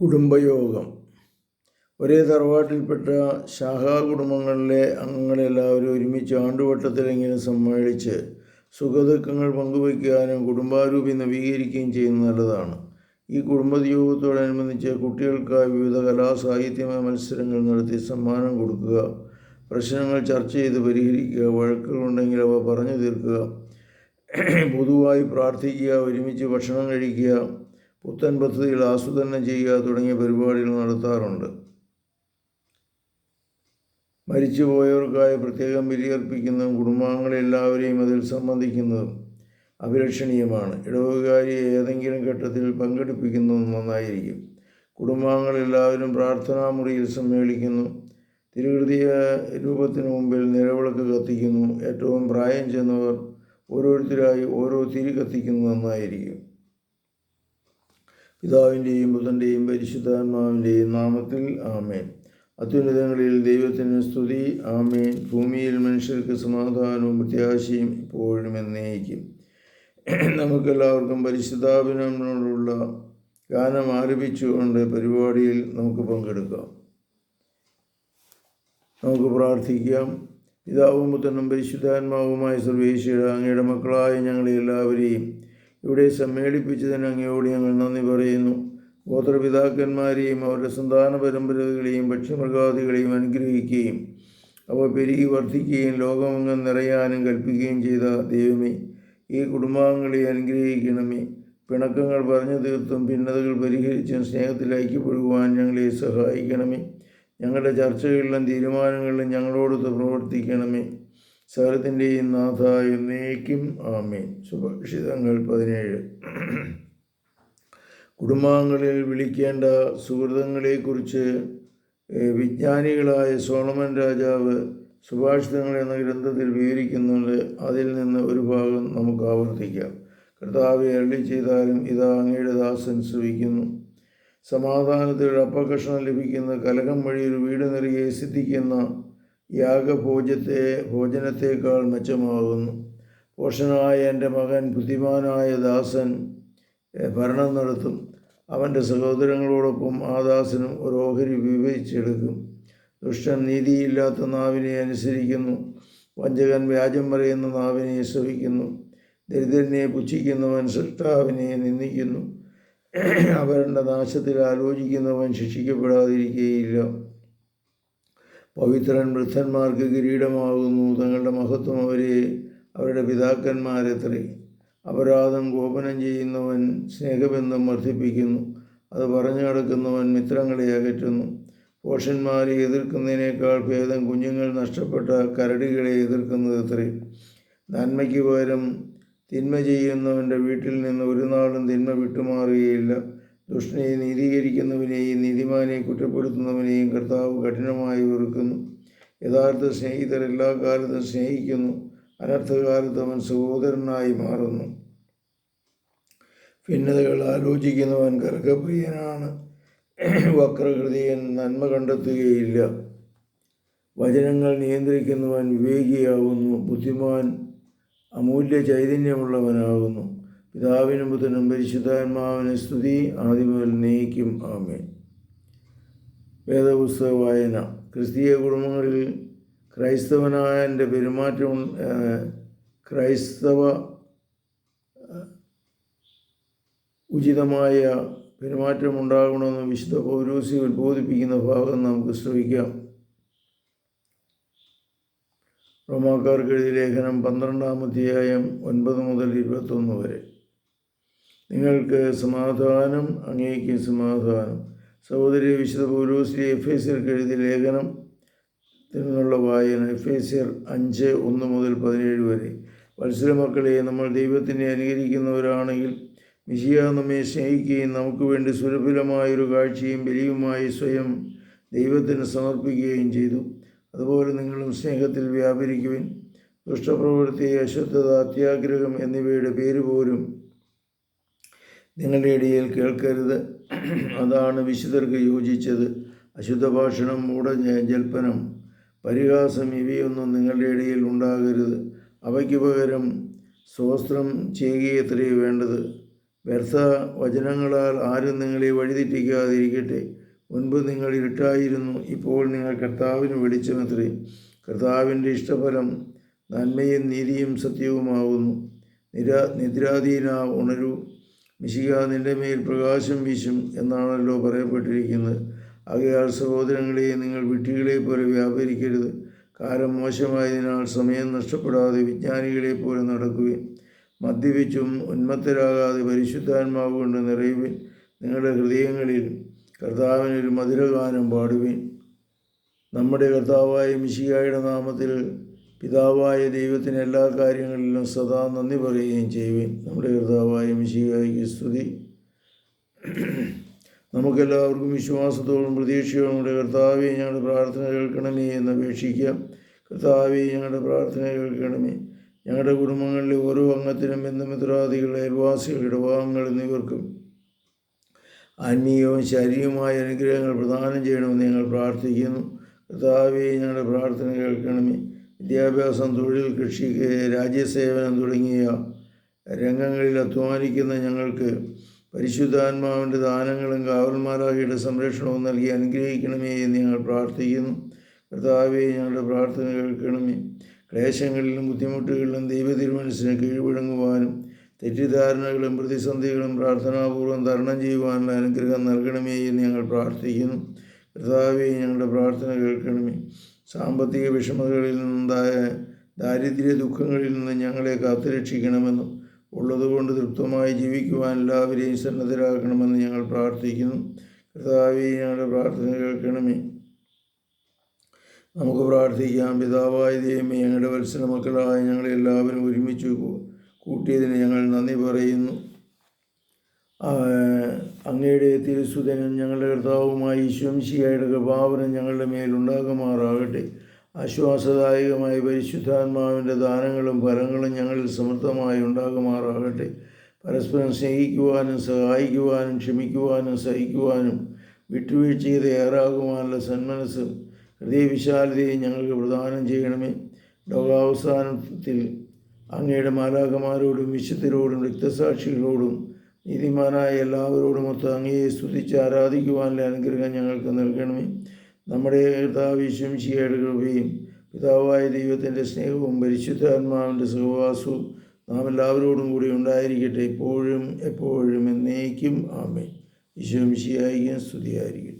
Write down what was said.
കുടുംബയോഗം. ഒരേ തറവാട്ടിൽപ്പെട്ട ശാഖാ കുടുംബങ്ങളിലെ അംഗങ്ങളെല്ലാവരും ഒരുമിച്ച് ആണ്ടുവട്ടത്തിലെങ്കിലും സമ്മേളിച്ച് സുഖദുഃഖങ്ങൾ പങ്കുവയ്ക്കാനും കുടുംബാരൂപി നവീകരിക്കുകയും ചെയ്യുന്നത് നല്ലതാണ്. ഈ കുടുംബയോഗത്തോടനുബന്ധിച്ച് കുട്ടികൾക്കായി വിവിധ കലാ സാഹിത്യമായ മത്സരങ്ങൾ നടത്തി സമ്മാനം കൊടുക്കുക പ്രശ്നങ്ങൾ ചർച്ച ചെയ്ത് പരിഹരിക്കുക വഴക്കുകളുണ്ടെങ്കിൽ അവ പറഞ്ഞു തീർക്കുക പൊതുവായി പ്രാർത്ഥിക്കുക ഒരുമിച്ച് ഭക്ഷണം കഴിക്കുക പുത്തൻ പദ്ധതികൾ ആസൂത്രണം ചെയ്യുക തുടങ്ങിയ പരിപാടികൾ നടത്താറുണ്ട്. മരിച്ചുപോയവർക്കായി പ്രത്യേകം ബലിയർപ്പിക്കുന്നതും കുടുംബാംഗങ്ങളെല്ലാവരെയും അതിൽ സംബന്ധിക്കുന്നതും അഭിലക്ഷണീയമാണ് ഇടവുകാരിയെ ഏതെങ്കിലും ഘട്ടത്തിൽ പങ്കെടുപ്പിക്കുന്നതും നന്നായിരിക്കും. കുടുംബാംഗങ്ങളെല്ലാവരും പ്രാർത്ഥനാ മുറിയിൽ സമ്മേളിക്കുന്നു. തിരുകൃതിയ രൂപത്തിനു മുമ്പിൽ നിലവിളക്ക് കത്തിക്കുന്നു. ഏറ്റവും പ്രായം ചെന്നവർ ഓരോരുത്തരായി ഓരോ തിരി കത്തിക്കുന്നത് നന്നായിരിക്കും. പിതാവിന്റെയും ബുധന്റെയും പരിശുദ്ധാത്മാവിന്റെയും നാമത്തിൽ ആമേൻ. അത്യുന്നതങ്ങളിൽ ദൈവത്തിന് സ്തുതി. ആമേൻ. ഭൂമിയിൽ മനുഷ്യർക്ക് സമാധാനവും പ്രത്യാശയും ഇപ്പോഴും എന്നേക്കും. നമുക്കെല്ലാവർക്കും പരിശുദ്ധാഭിനോടുള്ള ഗാനം ആരംഭിച്ചുകൊണ്ട് പരിപാടിയിൽ നമുക്ക് പങ്കെടുക്കാം. നമുക്ക് പ്രാർത്ഥിക്കാം. പിതാവും പുത്രനും പരിശുദ്ധാത്മാവുമായി സർവേശ്വര അങ്ങയുടെ മക്കളായ ഞങ്ങളെ എല്ലാവരെയും ഇവിടെ സമ്മേളിപ്പിച്ചതിന് അങ്ങയോട് ഞങ്ങൾ നന്ദി പറയുന്നു. ഗോത്രപിതാക്കന്മാരെയും അവരുടെ സന്താന പരമ്പരകളെയും പക്ഷിമൃഗാദികളെയും അനുഗ്രഹിക്കുകയും അവ പെരുകി വർദ്ധിക്കുകയും ലോകമെങ്ങും നിറയാനും കൽപ്പിക്കുകയും ചെയ്ത ദൈവമേ ഈ കുടുംബാംഗങ്ങളെ അനുഗ്രഹിക്കണമേ. പിണക്കങ്ങൾ പറഞ്ഞു തീർത്തും ഭിന്നതകൾ പരിഹരിച്ചും സ്നേഹത്തിൽ ഐക്യപ്പെടുവാൻ ഞങ്ങളെ സഹായിക്കണമേ. ഞങ്ങളുടെ ചർച്ചകളിലും തീരുമാനങ്ങളിലും ഞങ്ങളോടൊത്ത് പ്രവർത്തിക്കണമേ. സകലത്തിന്റെയും നാഥ എന്നേക്കും ആമേൻ. സുഭാഷിതങ്ങൾ പതിനേഴ്. കുടുംബാംഗങ്ങളിൽ വിളിക്കേണ്ട സുഹൃതങ്ങളെക്കുറിച്ച് വിജ്ഞാനികളായ സോളമൻ രാജാവ് സുഭാഷിതങ്ങൾ എന്ന ഗ്രന്ഥത്തിൽ വിവരിക്കുന്നുണ്ട്. അതിൽ നിന്ന് ഒരു ഭാഗം നമുക്ക് ആവർത്തിക്കാം. കർത്താവ് അരളി ചെയ്താലും ഇതാ അങ്ങയുടെ ദാസൻ ശ്രമിക്കുന്നു സമാധാനത്തിൽ അപ്പകഷണം ലഭിക്കുന്ന കലകം വഴി ഒരു വീട് നിറയെ സിദ്ധിക്കുന്ന യാഗഭോജത്തെ ഭോജനത്തേക്കാൾ മെച്ചമാകുന്നു. പോഷനായ എന്റെ മകൻ ബുദ്ധിമാനായ ദാസൻ ഭരണം നടത്തും. അവന്റെ സഹോദരങ്ങളോടൊപ്പം ആ ദാസനും ഒരു ഓഹരി വിഭജിച്ചെടുക്കും ദുഷ്ടൻ നീതിയില്ലാത്ത നാവിനെ അനുസരിക്കുന്നു. വഞ്ചകൻ വ്യാജം പറയുന്ന നാവിനെ ശ്രവിക്കുന്നു ദരിദ്രനെ പുച്ഛിക്കുന്നവൻ സൃഷ്ടാവിനെ നിന്ദിക്കുന്നു. അവരുടെ നാശത്തിൽ ആലോചിക്കുന്നവൻ ശിക്ഷിക്കപ്പെടാതിരിക്കുകയില്ല പവിത്രൻ വൃദ്ധന്മാർക്ക് കിരീടമാകുന്നു. തങ്ങളുടെ മഹത്വം അവരെ അവരുടെ പിതാക്കന്മാരെത്രേ. അപരാധം ഗോപനം ചെയ്യുന്നവൻ സ്നേഹബന്ധം വർദ്ധിപ്പിക്കുന്നു. അത് പറഞ്ഞു നടക്കുന്നവൻ മിത്രങ്ങളെ അകറ്റുന്നു. പോഷന്മാരെ എതിർക്കുന്നതിനേക്കാൾ ഭേദം കുഞ്ഞുങ്ങൾ നഷ്ടപ്പെട്ട കരടികളെ എതിർക്കുന്നത് അത്രേ നന്മയ്ക്ക് പകരം തിന്മ ചെയ്യുന്നവന്റെ വീട്ടിൽ നിന്ന് ഒരു നാളും തിന്മ വിട്ടുമാറുകയില്ല. ദുഷ്ടനെ നീതീകരിക്കുന്നവനെയും നീതിമാനെ കുറ്റപ്പെടുത്തുന്നവനെയും കർത്താവ് കഠിനമായി വെറുക്കുന്നു. യഥാർത്ഥ സ്നേഹിതർ എല്ലാ കാലത്തും സ്നേഹിക്കുന്നു. അനർത്ഥകാലത്ത് അവൻ സഹോദരനായി മാറുന്നു. ഭിന്നതകൾ ആലോചിക്കുന്നവൻ കർക്കപ്രിയനാണ് വക്രഹൃദയൻ നന്മ കണ്ടെത്തുകയില്ല. വചനങ്ങൾ നിയന്ത്രിക്കുന്നവൻ വിവേകിയാവുന്നു. ബുദ്ധിമാൻ അമൂല്യ ചൈതന്യമുള്ളവനാകുന്നു പിതാവിനും ബുധനും പരിശുദ്ധാത്മാവിന് സ്തുതി ആദ്യമുതൽ നയിക്കും ആമേ വേദപുസ്തക വായന. ക്രിസ്തീയ കുടുംബങ്ങളിൽ ക്രൈസ്തവനായ എന്റെ പെരുമാറ്റം ക്രൈസ്തവ ഉചിതമായ പെരുമാറ്റം ഉണ്ടാകണമെന്ന് വിശുദ്ധ പൗരോസി ഉത്ബോധിപ്പിക്കുന്ന ഭാഗം നമുക്ക് ശ്രമിക്കാം റോമാക്കാർക്ക് എഴുതിയ ലേഖനം പന്ത്രണ്ടാം അധ്യായം ഒൻപത് മുതൽ ഇരുപത്തൊന്ന് വരെ. നിങ്ങൾക്ക് സമാധാനം അങ്ങേക്ക് സമാധാനം. സഹോദരി വിശുദ്ധ പൗരോസി എഫ് എസ് സിയർക്ക് എഴുതിയ ലേഖനം നിന്നുള്ള വായന എഫ് എസ് സിയർ അഞ്ച് ഒന്ന് മുതൽ പതിനേഴ് വരെ. മത്സര മക്കളെ നമ്മൾ ദൈവത്തിനെ അനുകരിക്കുന്നവരാണെങ്കിൽ മിശിയ നമ്മെ സ്നേഹിക്കുകയും നമുക്ക് വേണ്ടി സുലഭിലമായൊരു കാഴ്ചയും ബലിയുമായി സ്വയം ദൈവത്തിന് സമർപ്പിക്കുകയും ചെയ്തു. അതുപോലെ നിങ്ങളും സ്നേഹത്തിൽ വ്യാപരിക്കുവിൻ. ദുഷ്ടപ്രവൃത്തി അശുദ്ധത അത്യാഗ്രഹം എന്നിവയുടെ പേര് പോലും നിങ്ങളുടെ ഇടയിൽ കേൾക്കരുത്. അതാണ് വിശുദ്ധർക്ക് യോജിച്ചത്. അശുദ്ധ ഭാഷണം മൂഢ ജൽപ്പനം പരിഹാസം ഇവയൊന്നും നിങ്ങളുടെ ഇടയിൽ ഉണ്ടാകരുത്. അവയ്ക്ക് പകരം സ്വസ്ത്രം ചെയ്യുകയത്രേ വേണ്ടത്. വ്യർത്ഥ വചനങ്ങളാൽ ആരും നിങ്ങളെ വഴിതെറ്റിക്കാതിരിക്കട്ടെ. മുൻപ് നിങ്ങൾ ഇരുട്ടായിരുന്നു ഇപ്പോൾ നിങ്ങൾ കർത്താവിന് വെളിച്ചമത്രേ. കർത്താവിന്റെ ഇഷ്ടഫലം നന്മയും നീതിയും സത്യവുമാകുന്നു നിരാ നിദ്രാധീന ഉണരൂ മിശിക നിന്റെ മേൽ പ്രകാശം വീശും എന്നാണല്ലോ പറയപ്പെട്ടിരിക്കുന്നത്. ആകയാൽ സഹോദരങ്ങളെ നിങ്ങൾ വിട്ടികളെ പോലെ വ്യാപരിക്കരുത്. കാലം മോശമായതിനാൽ സമയം നഷ്ടപ്പെടാതെ വിജ്ഞാനികളെ പോലെ നടക്കുവിൻ. മദ്യപിച്ചും ഉന്മത്തരാകാതെ പരിശുദ്ധാത്മാവുകൊണ്ട് നിറയുവിൻ നിങ്ങളുടെ ഹൃദയങ്ങളിൽ. കർത്താവിനൊരു മധുരഗാനം പാടുവിൻ. നമ്മുടെ കർത്താവായ മിശിയായുടെ നാമത്തിൽ പിതാവായ ദൈവത്തിന് എല്ലാ കാര്യങ്ങളിലും സദാ നന്ദി പറയുകയും ചെയ്യുവിൻ. നമ്മുടെ കർത്താവായ മിശികായിക്ക് സ്തുതി. നമുക്കെല്ലാവർക്കും വിശ്വാസത്തോടും പ്രതീക്ഷയോടും നമ്മുടെ കർത്താവെ ഞങ്ങളുടെ പ്രാർത്ഥന കേൾക്കണമേ എന്ന് അപേക്ഷിക്കാം. കർത്താവെ ഞങ്ങളുടെ പ്രാർത്ഥന കേൾക്കണമേ. ഞങ്ങളുടെ കുടുംബങ്ങളിലെ ഓരോ അംഗത്തിനും ബന്ധുമിത്രാദികൾ അയൽവാസികൾ ഇടവാഹങ്ങൾ എന്നിവർക്കും ആത്മീയവും ശാരീരികവുമായ അനുഗ്രഹങ്ങൾ പ്രദാനം ചെയ്യണമെന്ന് ഞങ്ങൾ പ്രാർത്ഥിക്കുന്നു. കർത്താവെ ഞങ്ങളുടെ പ്രാർത്ഥന കേൾക്കണമേ. വിദ്യാഭ്യാസം തൊഴിൽ കൃഷി രാജ്യസേവനം തുടങ്ങിയ രംഗങ്ങളിൽ അധ്വാനിക്കുന്ന ഞങ്ങൾക്ക് പരിശുദ്ധാത്മാവിന്റെ ദാനങ്ങളും കാവൽമാരാകിയുടെ സംരക്ഷണവും നൽകി അനുഗ്രഹിക്കണമേ എന്ന് ഞങ്ങൾ പ്രാർത്ഥിക്കുന്നു. കർത്താവെ ഞങ്ങളുടെ പ്രാർത്ഥന കേൾക്കണമേ. ക്ലേശങ്ങളിലും ബുദ്ധിമുട്ടുകളിലും ദൈവ തിരുമനസ്സിന് കീഴ്വഴങ്ങുവാനും തെറ്റിദ്ധാരണകളും പ്രതിസന്ധികളും പ്രാർത്ഥനാപൂർവം തരണം ചെയ്യുവാനുള്ള അനുഗ്രഹം നൽകണമേ എന്ന് ഞങ്ങൾ പ്രാർത്ഥിക്കുന്നു. കർത്താവെ ഞങ്ങളുടെ പ്രാർത്ഥന കേൾക്കണമേ. സാമ്പത്തിക വിഷമതകളിൽ നിന്നുണ്ടായ ദാരിദ്ര്യ ദുഃഖങ്ങളിൽ നിന്ന് ഞങ്ങളെ കാത്തുരക്ഷിക്കണമെന്നും ഉള്ളതുകൊണ്ട് തൃപ്തമായി ജീവിക്കുവാൻ എല്ലാവരെയും സന്നദ്ധരാക്കണമെന്ന് ഞങ്ങൾ പ്രാർത്ഥിക്കുന്നു. കർത്താവെ ഞങ്ങളുടെ പ്രാർത്ഥന കേൾക്കണമേ. നമുക്ക് പ്രാർത്ഥിക്കാം. പിതാവായ ദൈവമേ ഞങ്ങളുടെ വത്സര മക്കളായ ഞങ്ങളെല്ലാവരും ഒരുമിച്ച് കൂട്ടിയതിന് ഞങ്ങൾ നന്ദി പറയുന്നു. അങ്ങയുടെ തിരുസുതനും ഞങ്ങളുടെ കർത്താവുമായി ഈശ്വംശിയായുടെ കൃപാവനം ഞങ്ങളുടെ മേലുണ്ടാകുമാറാകട്ടെ ആശ്വാസദായകമായ പരിശുദ്ധാത്മാവിന്റെ ദാനങ്ങളും ഫലങ്ങളും ഞങ്ങളിൽ സമൃദ്ധമായി ഉണ്ടാകുമാറാകട്ടെ. പരസ്പരം സ്നേഹിക്കുവാനും സഹായിക്കുവാനും ക്ഷമിക്കുവാനും സഹിക്കുവാനും വിട്ടുവീഴ്ചയ്ക്ക് തയ്യാറാകുവാനുള്ള സന്മനസ്സും ഹൃദയവിശാലതയും ഞങ്ങൾക്ക് പ്രദാനം ചെയ്യണമേ. ലോകാവസാനത്തിൽ അങ്ങയുടെ മാലാകമാരോടും വിശുദ്ധരോടും രക്തസാക്ഷികളോടും നീതിമാനായ എല്ലാവരോടുമൊത്ത് അങ്ങയെ സ്തുതിച്ച് ആരാധിക്കുവാനുള്ള അനുഗ്രഹം ഞങ്ങൾക്ക് നൽകണമേ. നമ്മുടെ കർത്താവിശ്വം ചെയ്യുകയും കൃപയും പിതാവായ ദൈവത്തിന്റെ സ്നേഹവും പരിശുദ്ധാത്മാവിന്റെ സഹവാസവും നാം എല്ലാവരോടും കൂടി ഉണ്ടായിരിക്കട്ടെ. എപ്പോഴും എപ്പോഴും എന്നേക്കും. ആമേ ഈശ്വം ശിയായിരിക്കും സ്തുതിയായിരിക്കട്ടെ.